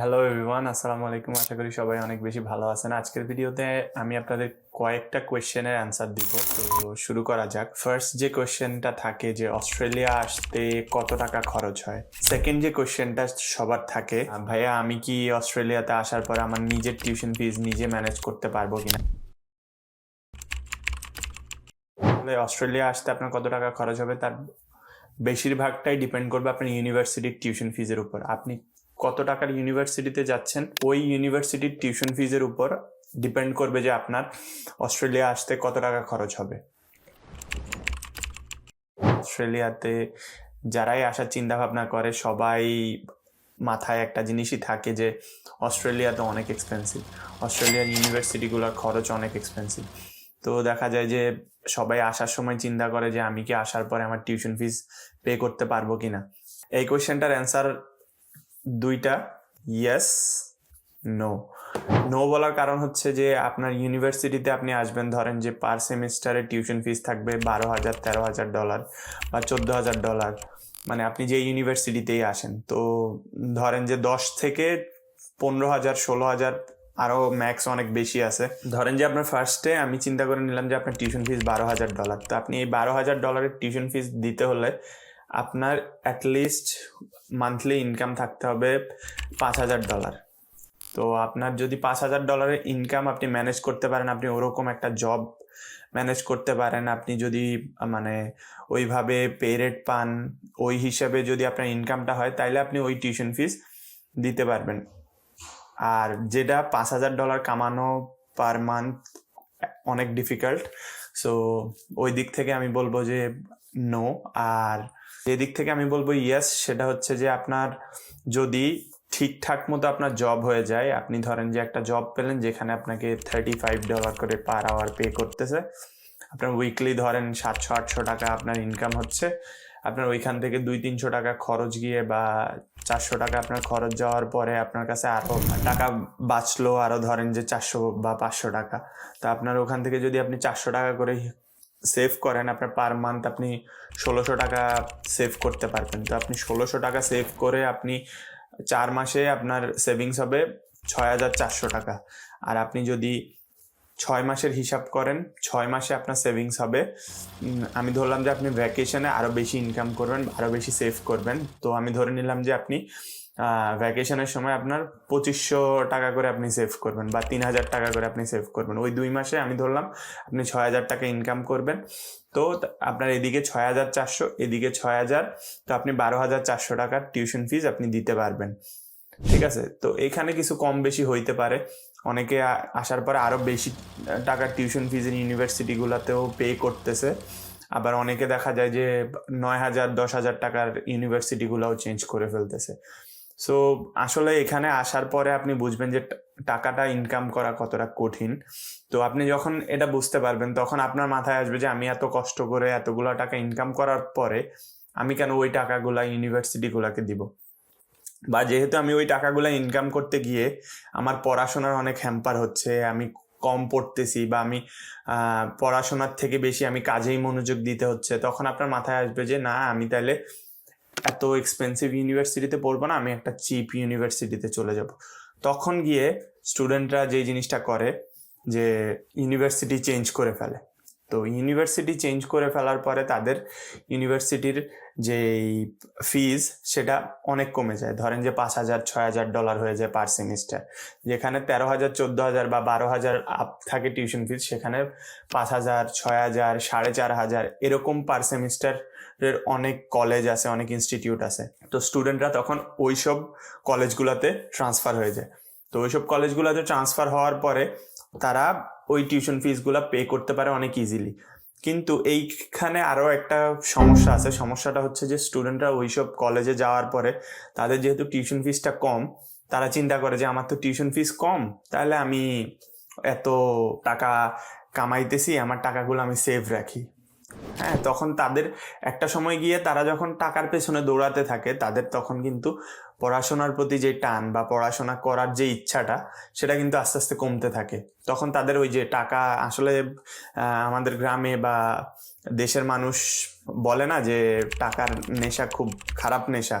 Hello everyone আসসালামু আলাইকুম আশা করি সবাই অনেক বেশি ভালো আছেন। আজকের ভিডিওতে আমি আপনাদের কয়েকটা কোয়েশ্চেনের অ্যান্সার দিব। তো শুরু করা যাক। ফার্স্ট যে কোয়েশ্চেনটা থাকে যে অস্ট্রেলিয়া আসতে কত টাকা খরচ হয়? সেকেন্ড যে কোয়েশ্চেনটা সবার থাকে, ভাইয়া, আমি কি অস্ট্রেলিয়াতে আসার পর আমার নিজের টিউশন ফিজ নিজে ম্যানেজ করতে পারব কিনা? তাহলে অস্ট্রেলিয়া আসতে আপনার কত টাকা খরচ হবে? তার বেশিরভাগটাই ডিপেন্ড করবে আপনার ইউনিভার্সিটির টিউশন ফিজের উপর। আপনি কত টাকার ইউনিভার্সিটিতে যাচ্ছেন, ওই ইউনিভার্সিটির টিউশন ফিজের উপর ডিপেন্ড করবে যে আপনার অস্ট্রেলিয়া আসতে কত টাকা খরচ হবে। অস্ট্রেলিয়াতে যারাই আসার চিন্তা ভাবনা করে, সবাই মাথায় একটা জিনিসই থাকে যে অস্ট্রেলিয়া তো অনেক এক্সপেন্সিভ অস্ট্রেলিয়ার ইউনিভার্সিটিগুলোর খরচ অনেক এক্সপেন্সিভ তো দেখা যায় যে সবাই আসার সময় চিন্তা করে যে আমি কি আসার পরে আমার টিউশন ফিস পে করতে পারব কিনা। এই কোয়েশ্চেনটার অ্যান্সার দুইটা ইয়েস নো নো বলার কারণ হচ্ছে যে আপনার ইউনিভার্সিটিতে আপনি আসবেন, ধরেন যে পার সেমিস্টারে টিউশন ফিস থাকবে বারো হাজার, তেরো হাজার ডলার বা চোদ্দ হাজার ডলার মানে আপনি যে ইউনিভার্সিটিতেই আসেন। তো ধরেন যে দশ থেকে পনেরো হাজার, ষোলো হাজার আরও ম্যাক্স অনেক বেশি আছে। ধরেন যে আপনার ফার্স্টে আমি চিন্তা করে নিলাম যে আপনার টিউশন ফিস বারো হাজার ডলার তো আপনি এই বারো হাজার ডলারের টিউশন ফিস দিতে হলে আপনার অ্যাটলিস্ট মান্থলি ইনকাম থাকতে হবে পাঁচ হাজার ডলার তো আপনার যদি পাঁচ হাজার ডলারের ইনকাম আপনি ম্যানেজ করতে পারেন, আপনি ওরকম একটা জব ম্যানেজ করতে পারেন, আপনি যদি মানে ওইভাবে পে রেট পান, ওই হিসাবে যদি আপনার ইনকামটা হয়, তাইলে আপনি ওই টিউশন ফিস দিতে পারবেন। আর যেটা পাঁচ হাজার ডলার কামানো পার মান্থ অনেক ডিফিকাল্ট সো ওই দিক থেকে আমি বলব যে নো আর যে দিক থেকে আমি বলব ইয়েস সেটা হচ্ছে যে আপনার যদি ঠিকঠাক মতো আপনার জব হয়ে যায়, আপনি ধরেন যে একটা জব পেলেন যেখানে আপনাকে থার্টি ফাইভ ডলার করে পার আওয়ার পে করতেছে, আপনার উইকলি ধরেন সাতশো, আটশো টাকা আপনার ইনকাম হচ্ছে, আপনার ওইখান থেকে দুই, তিনশো টাকা খরচ গিয়ে বা চারশো টাকা আপনার খরচ যাওয়ার পরে আপনার কাছে আরও টাকা বাঁচলো আরও ধরেন যে চারশো বা পাঁচশো টাকা, তো আপনার ওখান থেকে যদি আপনি চারশো টাকা করে সেভ করেন, আপনার পার মান্থ আপনি ষোলোশো টাকা সেভ করতে পারবেন। তো আপনি ষোলোশো টাকা সেভ করে আপনি চার মাসে আপনার সেভিংস হবে ছয় হাজার চারশো টাকা। আর আপনি যদি ছয় মাসের হিসাব করেন, ছয় মাসে আপনার সেভিংস হবে আমি ধরলাম যে আপনি ভ্যাকেশনে আরও বেশি ইনকাম করবেন আরও বেশি সেভ করবেন। তো আমি ধরে নিলাম যে আপনি ভ্যাকেশনের সময় আপনার পঁচিশশো টাকা করে আপনি সেভ করবেন বা তিন হাজার টাকা করে আপনি সেভ করবেন। ওই দুই মাসে আমি ধরলাম আপনি ছয় হাজার টাকা ইনকাম করবেন। তো আপনার এদিকে ছয় হাজার চারশো, এদিকে ছয় হাজার, তো আপনি বারো হাজার চারশো টাকার টিউশন ফিজ আপনি দিতে পারবেন। ঠিক আছে? তো এখানে কিছু কম বেশি হইতে পারে। অনেকে আসার পরে আরও বেশি টাকার টিউশন ফিজ ইউনিভার্সিটিগুলোতেও পে করতেছে। আবার অনেকে দেখা যায় যে নয় হাজার, দশ হাজার টাকার ইউনিভার্সিটিগুলোও চেঞ্জ করে ফেলতেছে। সো আসলে এখানে আসার পরে আপনি বুঝবেন যে টাকাটা ইনকাম করা কতটা কঠিন। তো আপনি যখন এটা বুঝতে পারবেন, তখন আপনার মাথায় আসবে যে আমি এত কষ্ট করে এতগুলো টাকা ইনকাম করার পরে আমি কেন ওই টাকাগুলা ইউনিভার্সিটিগুলোকে দিব? বা যেহেতু আমি ওই টাকাগুলো ইনকাম করতে গিয়ে আমার পড়াশোনার অনেক হ্যাম্পার হচ্ছে, আমি কম পড়তেছি বা আমি পড়াশোনার থেকে বেশি আমি কাজেই মনোযোগ দিতে হচ্ছে, তখন আপনার মাথায় আসবে যে না, আমি তাহলে এত এক্সপেন্সিভ ইউনিভার্সিটিতে পড়ব না, আমি একটা চিপ ইউনিভার্সিটিতে চলে যাব। তখন গিয়ে স্টুডেন্টরা যে জিনিসটা করে, যে ইউনিভার্সিটি চেঞ্জ করে ফেলে। তো ইউনিভার্সিটি চেঞ্জ করে ফেলার পরে তাদের ইউনিভার্সিটির যেই ফিজ সেটা অনেক কমে যায়। ধরেন যে পাঁচ হাজার, ছয় হাজার ডলার হয়ে যায় পার সেমিস্টার যেখানে তেরো হাজার, চোদ্দ হাজার বা বারো হাজার আপ থাকে টিউশন ফিজ সেখানে পাঁচ হাজার, ছয় হাজার, সাড়ে চার হাজার এরকম পার সেমিস্টার এর অনেক কলেজ আছে, অনেক ইনস্টিটিউট আছে। তো স্টুডেন্টরা তখন ওইসব কলেজগুলোতে ট্রান্সফার হয়ে যায়। তো ওইসব কলেজগুলোতে ট্রান্সফার হওয়ার পরে তারা ওই টিউশন ফিসগুলো পে করতে পারে অনেক ইজিলি কিন্তু এইখানে আরও একটা সমস্যা আছে। সমস্যাটা হচ্ছে যে স্টুডেন্টরা ওইসব কলেজে যাওয়ার পরে তাদের যেহেতু টিউশন ফিসটা কম, তারা চিন্তা করে যে আমার তো টিউশন ফিস কম, তাহলে আমি এত টাকা কামাইতেছি, আমার টাকাগুলো আমি সেভ রাখি। হ্যাঁ তখন তাদের একটা সময় গিয়ে তারা যখন টাকার পেছনে দৌড়াতে থাকে, তাদের তখন কিন্তু পড়াশোনার প্রতি যে টান বা পড়াশোনা করার যে ইচ্ছাটা, সেটা কিন্তু আস্তে আস্তে কমতে থাকে। তখন তাদের ওই যে টাকা আসলে আমাদের গ্রামে বা দেশের মানুষ বলে না যে টাকার নেশা খুব খারাপ নেশা।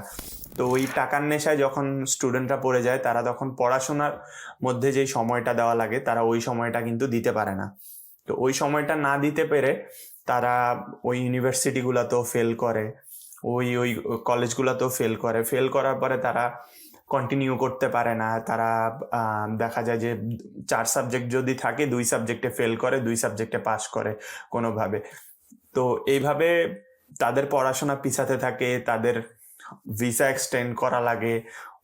তো ওই টাকার নেশায় যখন স্টুডেন্টরা পড়ে যায়, তারা তখন পড়াশোনার মধ্যে যেই সময়টা দেওয়া লাগে, তারা ওই সময়টা কিন্তু দিতে পারে না। তো ওই সময়টা না দিতে পেরে তারা ওই ইউনিভার্সিটিগুলোতেও ফেল করে, ওই ওই কলেজগুলোতেও ফেল করে। ফেল করার পরে তারা কন্টিনিউ করতে পারে না। তারা দেখা যায় যে চার সাবজেক্ট যদি থাকে, দুই সাবজেক্টে ফেল করে, দুই সাবজেক্টে পাস করে কোনোভাবে। তো এইভাবে তাদের পড়াশোনা পিছাতে থাকে, তাদের ভিসা এক্সটেন্ড করা লাগে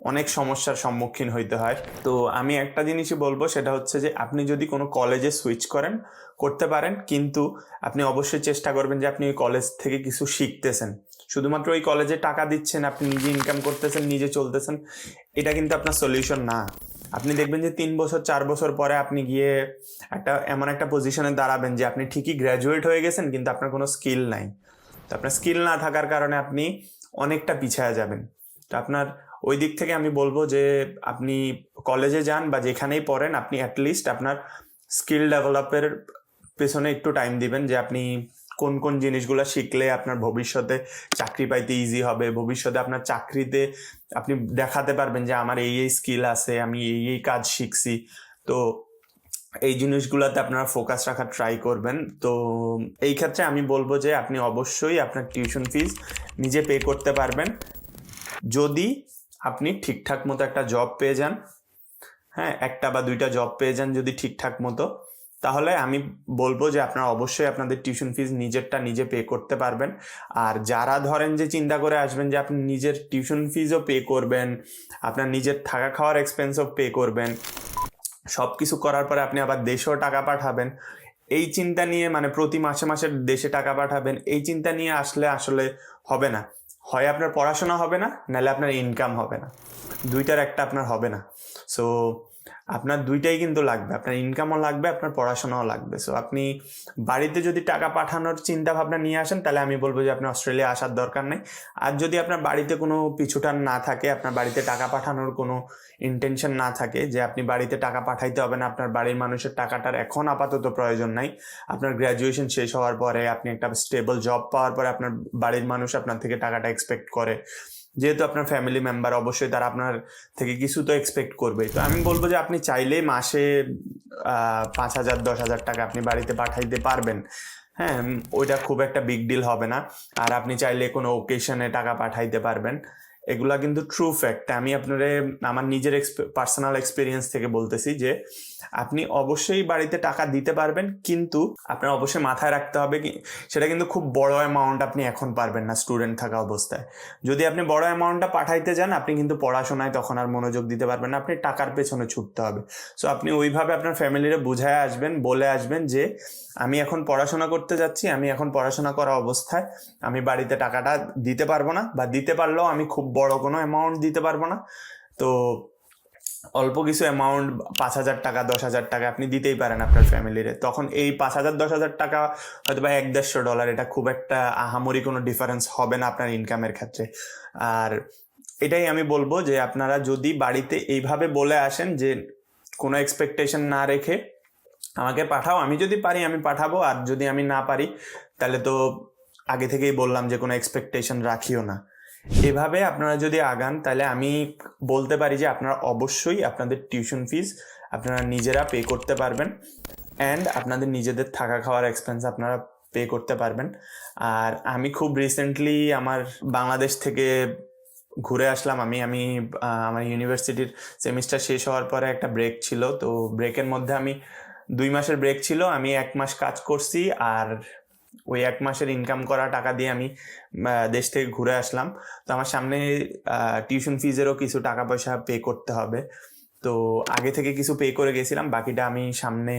অনেক সমস্যার সম্মুখীন হইতে হয়। তো আমি একটা জিনিসই বলব, সেটা হচ্ছে যে আপনি যদি কোনো কলেজে সুইচ করেন, করতে পারেন, কিন্তু আপনি অবশ্যই চেষ্টা করবেন যে আপনি ওই কলেজ থেকে কিছু শিখতেছেন। শুধুমাত্র ওই কলেজে টাকা দিচ্ছেন, আপনি নিজে ইনকাম করতেছেন, নিজে চলতেছেন, এটা কিন্তু আপনার সলিউশন না। আপনি দেখবেন যে তিন বছর, চার বছর পরে আপনি গিয়ে একটা, এমন একটা পজিশনে দাঁড়াবেন যে আপনি ঠিকই গ্র্যাজুয়েট হয়ে গেছেন, কিন্তু আপনার কোনো স্কিল নাই। তো আপনার স্কিল না থাকার কারণে আপনি অনেকটা পিছায়া যাবেন। তো আপনার ওই দিক থেকে আমি বলব যে আপনি কলেজে যান বা যেখানেই পড়েন, আপনি অ্যাটলিস্ট আপনার স্কিল ডেভেলপের পেছনে একটু টাইম দিবেন যে আপনি কোন কোন জিনিসগুলো শিখলে আপনার ভবিষ্যতে চাকরি পাইতে ইজি হবে, ভবিষ্যতে আপনার চাকরিতে আপনি দেখাতে পারবেন যে আমার এই এই স্কিল আছে, আমি এই এই কাজ শিখছি। তো এই জিনিসগুলোতে আপনারা ফোকাস রাখার ট্রাই করবেন। তো এই ক্ষেত্রে আমি বলব যে আপনি অবশ্যই আপনার টিউশন ফিস নিজে পে করতে পারবেন। যদি আপনি ঠিকঠাক মতো একটা জব পেয়ে যান। হ্যাঁ একটা বা দুইটা জব পেয়ে যান যদি ঠিকঠাক মতো। তাহলে আমি বলব যে আপনারা অবশ্যই আপনাদের টিউশন ফিজ নিজেরটা নিজে পে করতে পারবেন। আর যারা ধরেন যে চিন্তা করে আসবেন যে আপনি নিজের টিউশন ফিজও পে করবেন, আপনার নিজের থাকা খাওয়ার এক্সপেন্সও পে করবেন সব কিছু করার পরে আপনি আবার দেশেও টাকা পাঠাবেন। এই চিন্তা নিয়ে মানে প্রতি মাসে মাসে দেশে টাকা পাঠাবেন, এই চিন্তা নিয়ে আসলে আসলে হবে না। হয় আপনার পড়াশোনা হবে না, নাহলে আপনার ইনকাম হবে না। দুইটার একটা আপনার হবে না। সো আপনার দুইটাই কিন্তু লাগবে। আপনার ইনকামও লাগবে, আপনার পড়াশোনাও লাগবে। সো আপনি বাড়িতে যদি টাকা পাঠানোর চিন্তা ভাবনা নিয়ে আসেন, তাহলে আমি বলব যে আপনি অস্ট্রেলিয়া আসার দরকার নেই। আর যদি আপনার বাড়িতে কোনো পিছুটান না থাকে, আপনার বাড়িতে টাকা পাঠানোর কোনো ইন্টেনশন না থাকে, যে আপনি বাড়িতে টাকা পাঠাইতে হবে না, আপনার বাড়ির মানুষের টাকাটার এখন আপাতত প্রয়োজন নাই। আপনার গ্র্যাজুয়েশন শেষ হওয়ার পরে আপনি একটা স্টেবল জব পাওয়ার পরে আপনার বাড়ির মানুষ আপনার থেকে টাকাটা এক্সপেক্ট করে। যেহেতু আপনার ফ্যামিলি মেম্বার অবশ্যই তারা আপনার থেকে কিছু তো এক্সপেক্ট করবে। তো আমি বলব যে আপনি চাইলেই মাসে পাঁচ হাজার, দশ হাজার টাকা আপনি বাড়িতে পাঠাইতে পারবেন। হ্যাঁ ওইটা খুব একটা বিগ ডিল হবে না। আর আপনি চাইলে কোনো ওকেশনে টাকা পাঠাইতে পারবেন। এগুলা কিন্তু ট্রু ফ্যাক্ট আমি আপনারে, আমার নিজের পার্সোনাল এক্সপিরিয়েন্স থেকে বলতেছি যে আপনি অবশ্যই বাড়িতে টাকা দিতে পারবেন, কিন্তু আপনার অবশ্যই মাথায় রাখতে হবে কি, সেটা কিন্তু খুব বড় অ্যামাউন্ট আপনি এখন পারবেন না স্টুডেন্ট থাকা অবস্থায়। যদি আপনি বড় অ্যামাউন্টটা পাঠাইতে যান, আপনি কিন্তু পড়াশোনায় তখন আর মনোযোগ দিতে পারবেন না, আপনি টাকার পেছনে ছুটতে হবে। সো আপনি ওইভাবে আপনার ফ্যামিলিরে বুঝায় আসবেন, বলে আসবেন যে, আমি এখন পড়াশোনা করতে যাচ্ছি, আমি এখন পড়াশোনা করা অবস্থায়, আমি বাড়িতে টাকাটা দিতে পারব না, বা দিতে পারলেও আমি খুব বড় কোনো অ্যামাউন্ট দিতে পারব না। তো অল্প কিছু অ্যামাউন্ট পাঁচ হাজার টাকা, দশ হাজার টাকা আপনি দিতেই পারেন আপনার ফ্যামিলিরে তখন এই পাঁচ হাজার, দশ হাজার টাকা হয়তো বা এক দেড়শো ডলার এটা খুব একটা আহামরি কোনো ডিফারেন্স হবে না আপনার ইনকামের ক্ষেত্রে। আর এটাই আমি বলব যে আপনারা যদি বাড়িতে এইভাবে বলে আসেন যে কোনো এক্সপেকটেশন না রেখে আমাকে পাঠাও, আমি যদি পারি, আমি পাঠাবো, আর যদি আমি না পারি, তাহলে তো আগে থেকেই বললাম যে কোনো এক্সপেকটেশন রাখিও না। এভাবে আপনারা যদি আগান, তাহলে আমি বলতে পারি যে আপনারা অবশ্যই আপনাদের টিউশন ফিস আপনারা নিজেরা পে করতে পারবেন। অ্যান্ড আপনাদের নিজেদের থাকা খাওয়ার এক্সপেন্স আপনারা পে করতে পারবেন। আর আমি খুব রিসেন্টলি আমার বাংলাদেশ থেকে ঘুরে আসলাম। আমি আমি আমার ইউনিভার্সিটির সেমিস্টার শেষ হওয়ার পরে একটা ব্রেক ছিল। তো ব্রেকের মধ্যে আমি দুই মাসের ব্রেক ছিল। আমি এক মাস কাজ করছি। আর ওই এক মাসের ইনকাম করা টাকা দিয়ে আমি দেশ থেকে ঘুরে আসলাম। তো আমার সামনে টিউশন ফিজেরও কিছু টাকা পয়সা পে করতে হবে। তো আগে থেকে কিছু পে করে গেছিলাম, বাকিটা আমি সামনে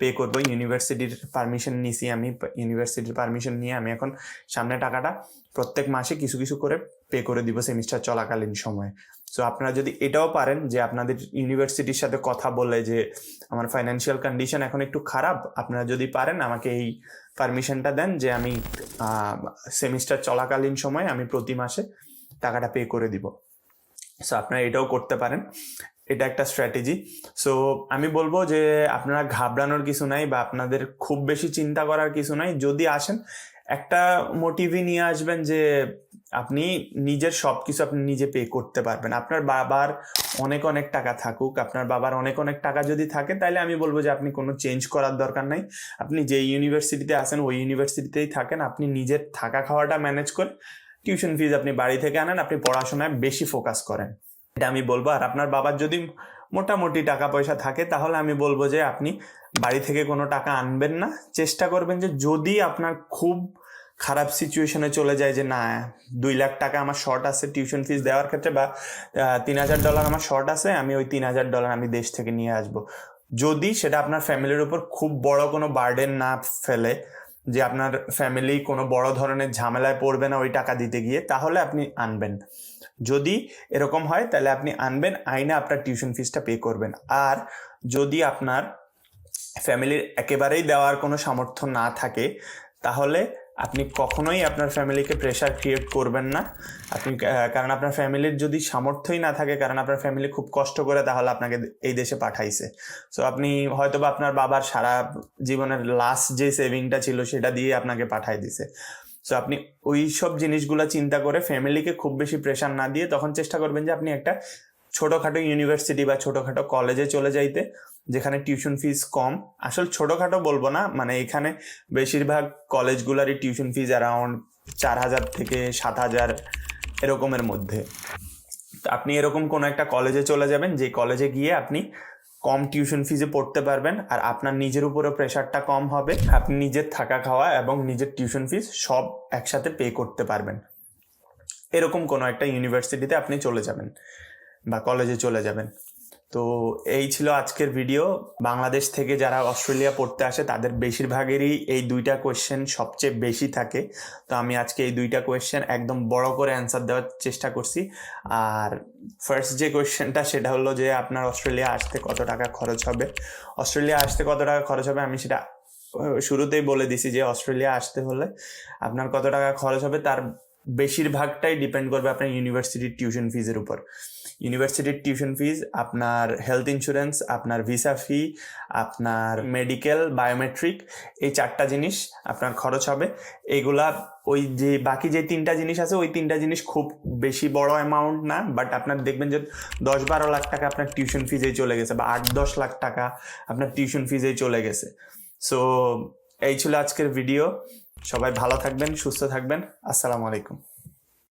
পে করব। ইউনিভার্সিটির পারমিশন নিছি আমি ইউনিভার্সিটির পারমিশন নিয়ে আমি এখন সামনে টাকাটা প্রত্যেক মাসে কিছু কিছু করে পে করে দিব সেমিস্টার চলাকালীন সময়ে। সো আপনারা যদি এটাও পারেন যে আপনাদের ইউনিভার্সিটির সাথে কথা বলে যে আমার ফাইন্যান্সিয়াল কন্ডিশন এখন একটু খারাপ, আপনারা যদি পারেন আমাকে এই পারমিশনটা দেন যে আমি সেমিস্টার চলাকালীন সময়ে আমি প্রতি মাসে টাকাটা পে করে দিব। সো আপনারা এটাও করতে পারেন। এটা একটা স্ট্র্যাটেজি সো আমি বলব যে আপনারা ঘাবড়ানোর কিছু নাই বা আপনাদের খুব বেশি চিন্তা করার কিছু নাই। যদি আসেন, একটা মোটিভই নিয়ে আসবেন যে আপনি নিজের সব কিছু আপনি নিজে পে করতে পারবেন। আপনার বাবার অনেক অনেক টাকা থাকুক, আপনার বাবার অনেক অনেক টাকা যদি থাকে তাহলে আমি বলব যে আপনি কোনো চেঞ্জ করার দরকার নাই। আপনি যে ইউনিভার্সিটিতে আছেন, ওই ইউনিভার্সিটিতেই থাকেন। আপনি নিজের থাকা খাওয়াটা ম্যানেজ করে টিউশন ফিজ আপনি বাড়ি থেকে আনেন, আপনি পড়াশোনায় বেশি ফোকাস করেন। এটা আমি বলব। আর আপনার বাবার যদি মোটামুটি টাকা পয়সা থাকে, তাহলে আমি বলব যে আপনি বাড়ি থেকে কোনো টাকা আনবেন না। চেষ্টা করবেন যে যদি আপনার খুব খারাপ সিচুয়েশনে চলে যায় যে, না, দুই লাখ টাকা আমার শর্ট আছে টিউশন ফিস দেওয়ার ক্ষেত্রে বা তিন হাজার ডলার আমার শর্ট আছে, আমি ওই তিন হাজার ডলার আমি দেশ থেকে নিয়ে আসব। যদি সেটা আপনার ফ্যামিলির উপর খুব বড় কোনো বার্ডেন না ফেলে, যে আপনার ফ্যামিলি কোনো বড় ধরনের ঝামেলায় পড়বে না ওই টাকা দিতে গিয়ে, তাহলে আপনি আনবেন। যদি এরকম হয়, তাহলে আপনি আনবেন, আইনে আপনার টিউশন ফিসটা পে করবেন। আর যদি আপনার ফ্যামিলির একেবারেই দেওয়ার কোনো সামর্থ্য না থাকে, তাহলে আপনি কখনোই আপনার ফ্যামিলিকে প্রেশার ক্রিয়েট করবেন না। আপনি কারণ আপনার ফ্যামিলির যদি সামর্থ্যই না থাকে, কারণ আপনার ফ্যামিলি খুব কষ্ট করে তাহলে আপনাকে এই দেশে পাঠাইছে। সো আপনি হয়তো বা আপনার বাবার সারা জীবনের লাস্ট যে সেভিংটা ছিল, সেটা দিয়ে আপনাকে পাঠাই দিছে। সো আপনি ওই সব জিনিসগুলো চিন্তা করে ফ্যামিলিকে খুব বেশি প্রেশার না দিয়ে তখন চেষ্টা করবেন যে আপনি একটা ছোটোখাটো ইউনিভার্সিটি বা ছোটোখাটো কলেজে চলে যাইতে। যেখানে টিউশন ফিস কম। আসল ছোটোখাটো বলব না মানে এখানে বেশিরভাগ কলেজগুলোরই টিউশন ফিস অ্যারাউন্ড চার হাজার থেকে সাত হাজার এরকমের মধ্যে। আপনি এরকম কোনো একটা কলেজে চলে যাবেন যে কলেজে গিয়ে আপনি কম টিউশন ফিজে পড়তে পারবেন, আর আপনার নিজের উপরে প্রেশারটা কম হবে। আপনি নিজের থাকা খাওয়া এবং নিজের টিউশন ফিস সব একসাথে পে করতে পারবেন। এরকম কোনো একটা ইউনিভার্সিটিতে আপনি চলে যাবেন বা কলেজে চলে যাবেন। তো এই ছিল আজকের ভিডিও বাংলাদেশ থেকে যারা অস্ট্রেলিয়া পড়তে আসে, তাদের বেশিরভাগেরই এই দুইটা কোয়েশ্চেন সবচেয়ে বেশি থাকে। তো আমি আজকে এই দুইটা কোয়েশ্চেন একদম বড় করে অ্যান্সার দেওয়ার চেষ্টা করছি। আর ফার্স্ট যে কোয়েশ্চেনটা সেটা হলো যে আপনার অস্ট্রেলিয়া আসতে কত টাকা খরচ হবে? অস্ট্রেলিয়া আসতে কত টাকা খরচ হবে? আমি সেটা শুরুতেই বলে দিছি যে অস্ট্রেলিয়া আসতে হলে আপনার কত টাকা খরচ হবে? তার বেশিরভাগটাই ডিপেন্ড করবে আপনার ইউনিভার্সিটির টিউশন ফিজের উপর। ইউনিভার্সিটির টিউশন ফিজ, আপনার হেলথ ইন্স্যুরেন্স আপনার ভিসা ফি আপনার মেডিকেল বায়োমেট্রিক এই চারটা জিনিস আপনার খরচ হবে। এইগুলা ওই যে বাকি যে তিনটা জিনিস আছে, ওই তিনটা জিনিস খুব বেশি বড় অ্যামাউন্ট না বাট আপনার দেখবেন যে দশ বারো লাখ টাকা আপনার টিউশন ফিজেই চলে গেছে, বা আট দশ লাখ টাকা আপনার টিউশন ফিজেই চলে গেছে। সো এই ছিল আজকের ভিডিও সবাই ভালো থাকবেন, সুস্থ থাকবেন। আসসালামু আলাইকুম।